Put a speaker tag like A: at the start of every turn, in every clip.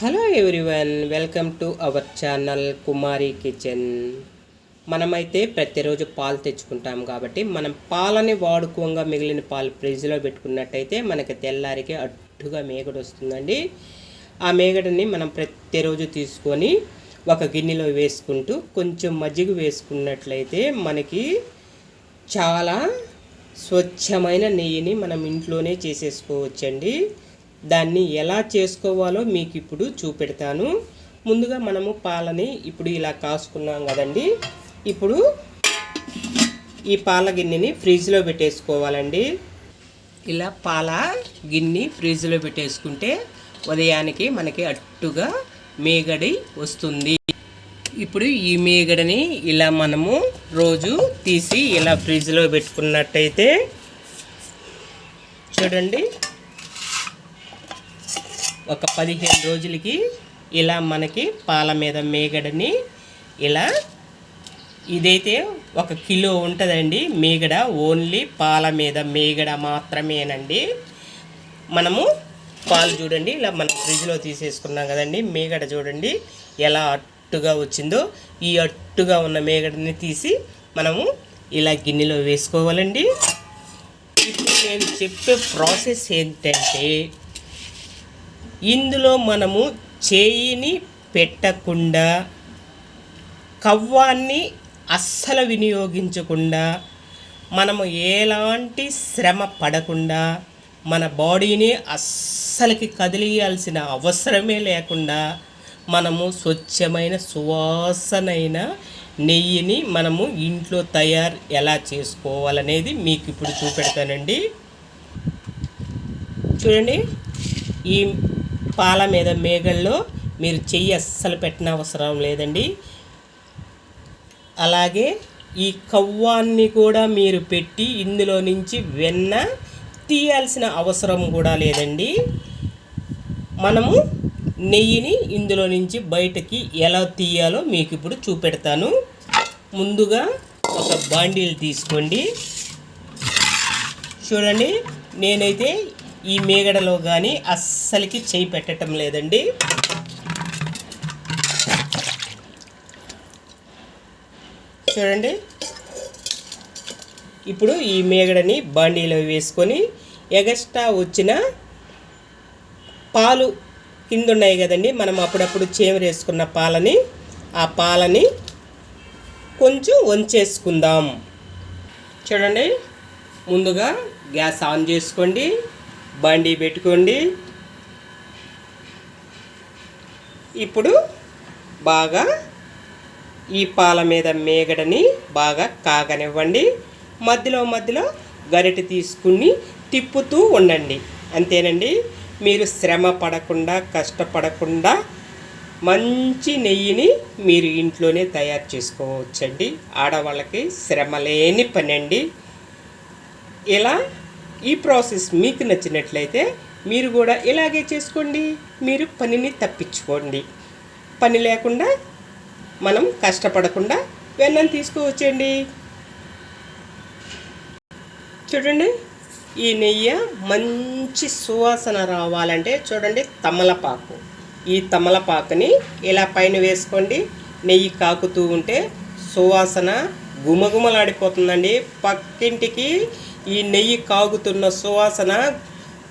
A: Hello everyone welcome to our channel Kumari kitchen మనమైతే ప్రతిరోజు పాలు తెచ్చుకుంటాం కాబట్టి మనం పాలని వాడుకోగా మిగిలిన పాలు ఫ్రిడ్జ్లో పెట్టుకున్నట్టయితే మనకి తెల్లారికి అడ్డుగా మేగడ వస్తుందండి. ఆ మేగడని మనం ప్రతిరోజు తీసుకొని ఒక గిన్నెలో వేసుకుంటూ కొంచెం మజ్జిగ వేసుకున్నట్లయితే మనకి చాలా స్వచ్ఛమైన నెయ్యిని మనం ఇంట్లోనే చేసేసుకోవచ్చండి. దాన్ని ఎలా చేసుకోవాలో మీకు ఇప్పుడు చూపెడతాను. ముందుగా మనము పాలని ఇప్పుడు ఇలా కాసుకున్నాం కదండి. ఇప్పుడు ఈ పాల గిన్నెని ఫ్రిడ్జ్లో పెట్టేసుకోవాలండి. ఇలా పాల గిన్నె ఫ్రిడ్జ్లో పెట్టేసుకుంటే ఉదయానికి మనకి అట్టుగా మేగడి వస్తుంది. ఇప్పుడు ఈ మేగడని ఇలా మనము రోజు తీసి ఇలా ఫ్రిడ్జ్లో పెట్టుకున్నట్టయితే చూడండి. ఒక పదిహేను రోజులకి ఇలా మనకి పాల మీద మేగడని ఇలా ఇదైతే ఒక కిలో ఉంటుందండి. మేగడ ఓన్లీ పాల మీద మేగడ మాత్రమేనండి. మనము పాలు చూడండి. ఇలా మనం ఫ్రిడ్జ్లో తీసేసుకున్నాం కదండి. మేగడ చూడండి. ఎలా అట్టుగా వచ్చిందో. ఈ అట్టుగా ఉన్న మేగడని తీసి మనము ఇలా గిన్నెలో వేసుకోవాలండి. ఇప్పుడు నేను చెప్పే ప్రాసెస్ ఏంటంటే ఇందులో మనము చేయిని పెట్టకుండా కవ్వాన్ని అస్సలు వినియోగించకుండా మనము ఎలాంటి శ్రమ పడకుండా మన బాడీని అస్సలకి కదిలియాల్సిన అవసరమే లేకుండా మనము స్వచ్ఛమైన సువాసనైన నెయ్యిని మనము ఇంట్లో తయారు ఎలా చేసుకోవాలనేది మీకు ఇప్పుడు చూపెడతానండి. చూడండి ఈ పాల మీద మేగల్లో మీరు చెయ్యి అస్సలు పెట్టిన అవసరం లేదండి. అలాగే ఈ కవ్వాన్ని కూడా మీరు పెట్టి ఇందులో నుంచి వెన్న తీయాల్సిన అవసరం కూడా లేదండి. మనము నెయ్యిని ఇందులో నుంచి బయటకి ఎలా తీయాలో మీకు ఇప్పుడు చూపెడతాను. ముందుగా ఒక బాండీలు తీసుకోండి. చూడండి నేనైతే ఈ మేగడలో కానీ అస్సలకి చేయి పెట్టడం లేదండి. చూడండి. ఇప్పుడు ఈ మేగడని బాండీలో వేసుకొని ఎగస్ట్రా వచ్చిన పాలు కింద ఉన్నాయి కదండి మనం అప్పుడప్పుడు చేమరేసుకున్న పాలని ఆ పాలని కొంచెం వంచేసుకుందాం. చూడండి. ముందుగా గ్యాస్ ఆన్ చేసుకోండి. బండి పెట్టుకోండి. ఇప్పుడు బాగా ఈ పాల మీద మేగడని బాగా కాగనివ్వండి. మధ్యలో మధ్యలో గరిటె తీసుకుని తిప్పుతూ ఉండండి. అంతేనండి. మీరు శ్రమ పడకుండా కష్టపడకుండా మంచి నెయ్యిని మీరు ఇంట్లోనే తయారు చేసుకోవచ్చండి. ఆడవాళ్ళకి శ్రమ లేని పని అండి ఇలా ఈ ప్రాసెస్ మీకు నచ్చినట్లయితే మీరు కూడా ఇలాగే చేసుకోండి. మీరు పనిని తప్పించుకోండి. పని లేకుండా మనం కష్టపడకుండా వెన్నం తీసుకోవచ్చండి. చూడండి ఈ నెయ్యి మంచి సువాసన రావాలంటే చూడండి తమలపాకు. ఈ తమలపాకుని ఇలా పైన వేసుకోండి. నెయ్యి కాకుతూ ఉంటే సువాసన గుమగుమలాడిపోతుందండి. పక్కింటికి ఈ నెయ్యి కాగుతున్న సువాసన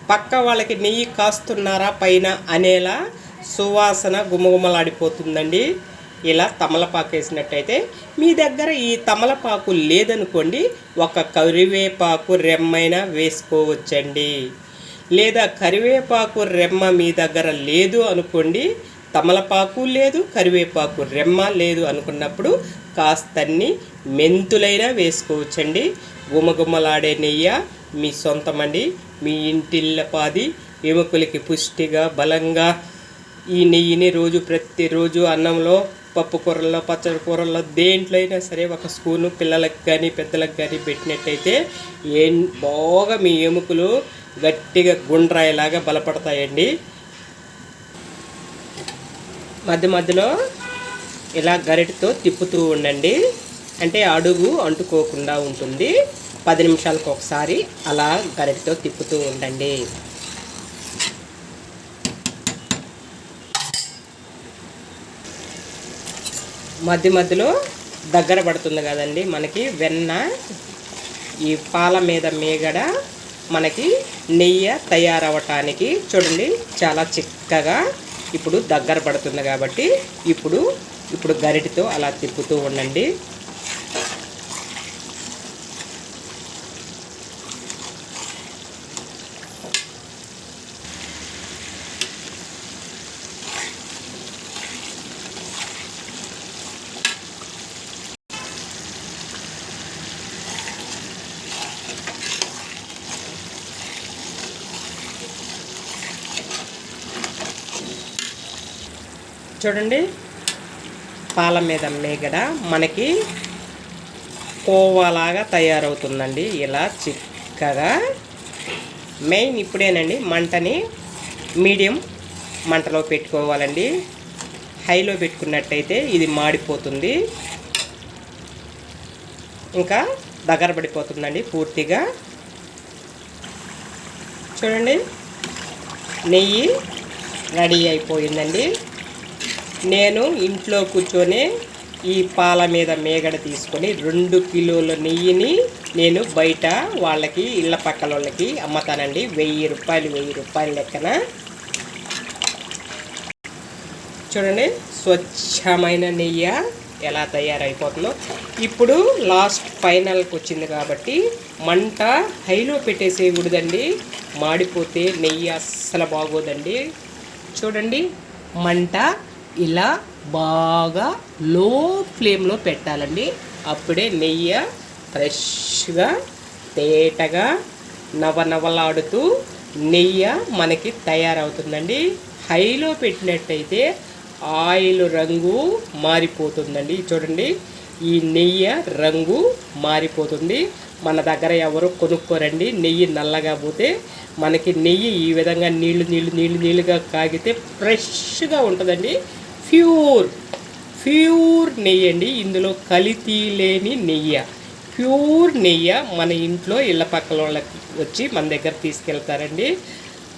A: పక్క వాళ్ళకి నెయ్యి కాస్తున్నారా పైన అనేలా సువాసన గుమగుమలాడిపోతుందండి. ఇలా తమలపాకు వేసినట్టయితే మీ దగ్గర ఈ తమలపాకు లేదనుకోండి ఒక కరివేపాకు రెమ్మైన వేసుకోవచ్చండి. లేదా కరివేపాకు రెమ్మ మీ దగ్గర లేదు అనుకోండి తమలపాకు లేదు కరివేపాకు రెమ్మ లేదు అనుకున్నప్పుడు కాస్తన్ని మెంతులైనా వేసుకోవచ్చండి. గుమగుమలాడే నెయ్యి మీ సొంతమండి. మీ ఇంటిల్లపాది ఎముకలకి పుష్టిగా బలంగా ఈ నెయ్యిని రోజు ప్రతిరోజు అన్నంలో పప్పు కూరల్లో పచ్చడి కూరల్లో దేంట్లో అయినా సరే ఒక స్పూను పిల్లలకు కానీ పెద్దలకు కానీ పెట్టినట్టయితే ఏం బాగా మీ ఎముకలు గట్టిగా గుండ్రాయిలాగా బలపడతాయండి. మధ్య మధ్యలో ఇలా గరిటతో తిప్పుతూ ఉండండి. అంటే అడుగు అంటుకోకుండా ఉంటుంది. పది నిమిషాలకు ఒకసారి అలా గరిటతో తిప్పుతూ ఉండండి. మధ్య మధ్యలో దగ్గర పడుతుంది కదండి మనకి వెన్న. ఈ పాల మీద మేగడ మనకి నెయ్యి తయారవటానికి చూడండి చాలా చిక్కగా ఇప్పుడు దగ్గర పడుతుంది కాబట్టి ఇప్పుడు ఇప్పుడు గరిటితో అలా తిప్పుతూ ఉండండి. చూడండి. పాల మీద మేగడ మనకి కోవాలాగా తయారవుతుందండి. ఇలా చిక్కగా. మెయిన్ ఇప్పుడేనండి మంటని మీడియం మంటలో పెట్టుకోవాలండి. హైలో పెట్టుకున్నట్టయితే ఇది మాడిపోతుంది. ఇంకా దగ్గర పడిపోతుందండి పూర్తిగా. చూడండి. నెయ్యి రెడీ అయిపోయిందండి. నేను ఇంట్లో కూర్చొని ఈ పాల మీద మేగడ తీసుకొని రెండు కిలోల నెయ్యిని నేను బయట వాళ్ళకి ఇళ్ళ పక్కల వాళ్ళకి అమ్ముతానండి. వెయ్యి రూపాయలు వెయ్యి రూపాయల లెక్కన. చూడండి స్వచ్ఛమైన నెయ్యి ఎలా తయారైపోతుందో. ఇప్పుడు లాస్ట్ ఫైనల్కి వచ్చింది కాబట్టి మంట హైలో పెట్టేసేయకూడదండి. మాడిపోతే నెయ్యి అస్సలు బాగోదండి. చూడండి మంట ఇలా బాగా లో ఫ్లేమ్లో పెట్టాలండి. అప్పుడే నెయ్యి ఫ్రెష్గా తేటగా నవనవలాడుతూ నెయ్యి మనకి తయారవుతుందండి. హైలో పెట్టినట్టయితే ఆయిల్ రంగు మారిపోతుందండి. చూడండి ఈ నెయ్యి రంగు మారిపోతుంది. మన దగ్గర ఎవరు కొనుక్కోరండి నెయ్యి నల్లగా పోతే మనకి నెయ్యి ఈ విధంగా నీళ్ళు నీళ్ళు నీళ్ళు నీళ్ళుగా కాగితే ఫ్రెష్గా ఉంటుందండి. ప్యూర్ ప్యూర్ నెయ్యి అండి. ఇందులో కలితీ లేని నెయ్యి. ప్యూర్ నెయ్యి మన ఇంట్లో ఇళ్ళ పక్కల వాళ్ళకి వచ్చి మన దగ్గర తీసుకెళ్తారండి.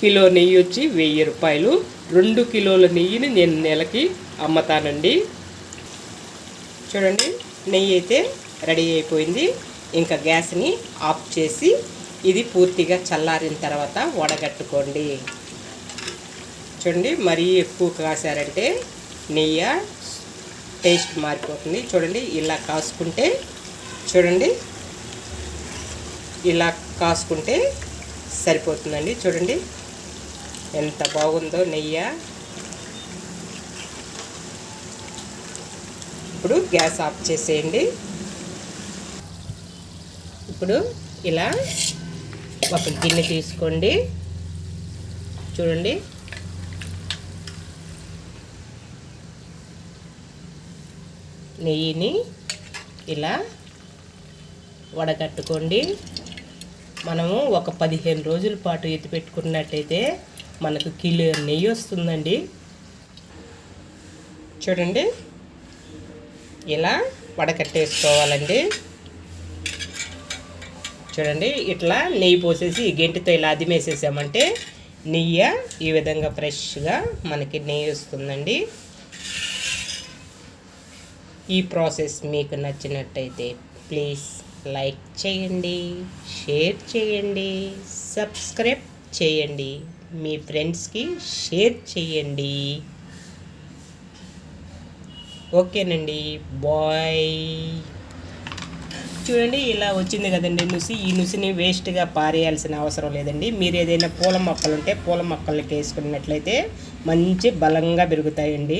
A: కిలో నెయ్యి వచ్చి వెయ్యి రూపాయలు. రెండు కిలోల నెయ్యిని నేను నెలకి అమ్మతానండి. చూడండి నెయ్యి అయితే రెడీ అయిపోయింది. ఇంకా గ్యాస్ని ఆఫ్ చేసి ఇది పూర్తిగా చల్లారిన తర్వాత వడగట్టుకోండి. చూడండి మరీ ఎక్కువ కాసారంటే నెయ్యి టేస్ట్ మారిపోతుంది. చూడండి ఇలా కాసుకుంటే చూడండి ఇలా కాసుకుంటే సరిపోతుందండి. చూడండి ఎంత బాగుందో నెయ్యి. ఇప్పుడు గ్యాస్ ఆఫ్ చేసేయండి. ఇప్పుడు ఇలా ఒక గిన్నె తీసుకోండి. చూడండి నెయ్యిని ఇలా వడగట్టుకోండి. మనము ఒక పదిహేను రోజుల పాటు ఎత్తి పెట్టుకున్నట్టయితే మనకు కిలో నెయ్యి వస్తుందండి. చూడండి. ఇలా వడకట్టేసుకోవాలండి. చూడండి. ఇట్లా నెయ్యి పోసేసి గెంటితో ఇలా అదిమేసేసామంటే నెయ్యి ఈ విధంగా ఫ్రెష్గా మనకి నెయ్యి వస్తుందండి. ఈ ప్రాసెస్ మీకు నచ్చినట్టయితే ప్లీజ్ లైక్ చేయండి షేర్ చేయండి సబ్స్క్రైబ్ చేయండి మీ ఫ్రెండ్స్కి షేర్ చేయండి. ఓకేనండి బాయ్. చూడండి ఇలా వచ్చింది కదండి నుసి. ఈ నుసిని వేస్ట్గా పారేయాల్సిన అవసరం లేదండి. మీరు ఏదైనా పూల మొక్కలు ఉంటే పూల మొక్కలకి వేసుకున్నట్లయితే మంచి బలంగా పెరుగుతాయండి.